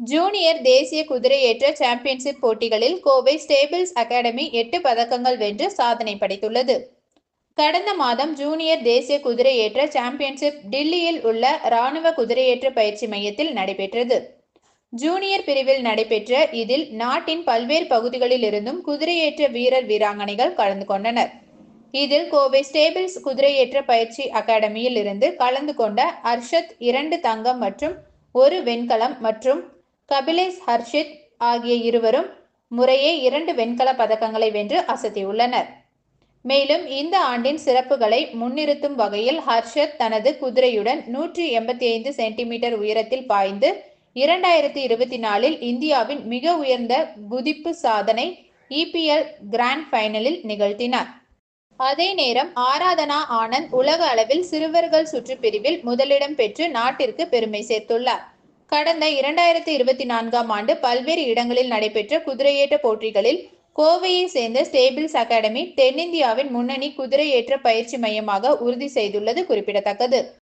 Junior தேசிய குதிரையேற்ற championship போட்டிகளில் Kovai staples academy எட்டு பதக்கங்கள் வென்று சாதனை படைத்துள்ளது. கடந்த மாதம் ஜூனியர் தேசிய குதிரையேற்ற சாம்பியன்ஷிப் டில்லியில் உள்ள இராணுவ குதிரையேற்ற பயிற்சி மையத்தில் நடைபெற்றது. ஜூனியர் பிரிவில் நடைபெற்ற இதில் நாட்டின் பல்வேறு பகுதிகளில் இருந்தும் குதிரையேற்ற வீரர் வீராங்கனைகள் கலந்து கொண்டனர். இதில் கோவை ஸ்டேபிள்ஸ் குதிரையேற்ற பயிற்சி அகாடமியில் இருந்து கலந்து கொண்ட அர்ஷத் இரண்டு தங்கம் மற்றும் ஒரு வெண்கலம் மற்றும் கபிலேஷ் ஹர்ஷித் ஆகிய இருவரும் முறையே இரண்டு வெண்கல பதக்கங்களை வென்று அசத்தியுள்ளனர். மேலும் இந்த ஆண்டின் சிறப்புகளை முன்னிறுத்தும் வகையில் ஹர்ஷத் தனது குதிரையுடன் நூற்றி எண்பத்தி ஐந்து சென்டிமீட்டர் உயரத்தில் பாய்ந்து இரண்டாயிரத்தி இருபத்தி நாலில் இந்தியாவின் மிக உயர்ந்த குதிப்பு சாதனை இபிஎல் கிராண்ட் ஃபைனலில் நிகழ்த்தினார். அதே நேரம் ஆராதனா ஆனந்த் உலக அளவில் சிறுவர்கள் சுற்று பிரிவில் முதலிடம் பெற்று நாட்டிற்கு பெருமை சேர்த்துள்ளார். கடந்த இரண்டாயிரத்தி இருபத்தி நான்காம் ஆண்டு பல்வேறு இடங்களில் நடைபெற்ற குதிரையேற்ற போட்டிகளில் கோவையை சேர்ந்த ஸ்டேபிள்ஸ் அகாடமி தென்னிந்தியாவின் முன்னணி குதிரையேற்ற பயிற்சி மையமாக உறுதி செய்துள்ளது குறிப்பிடத்தக்கது.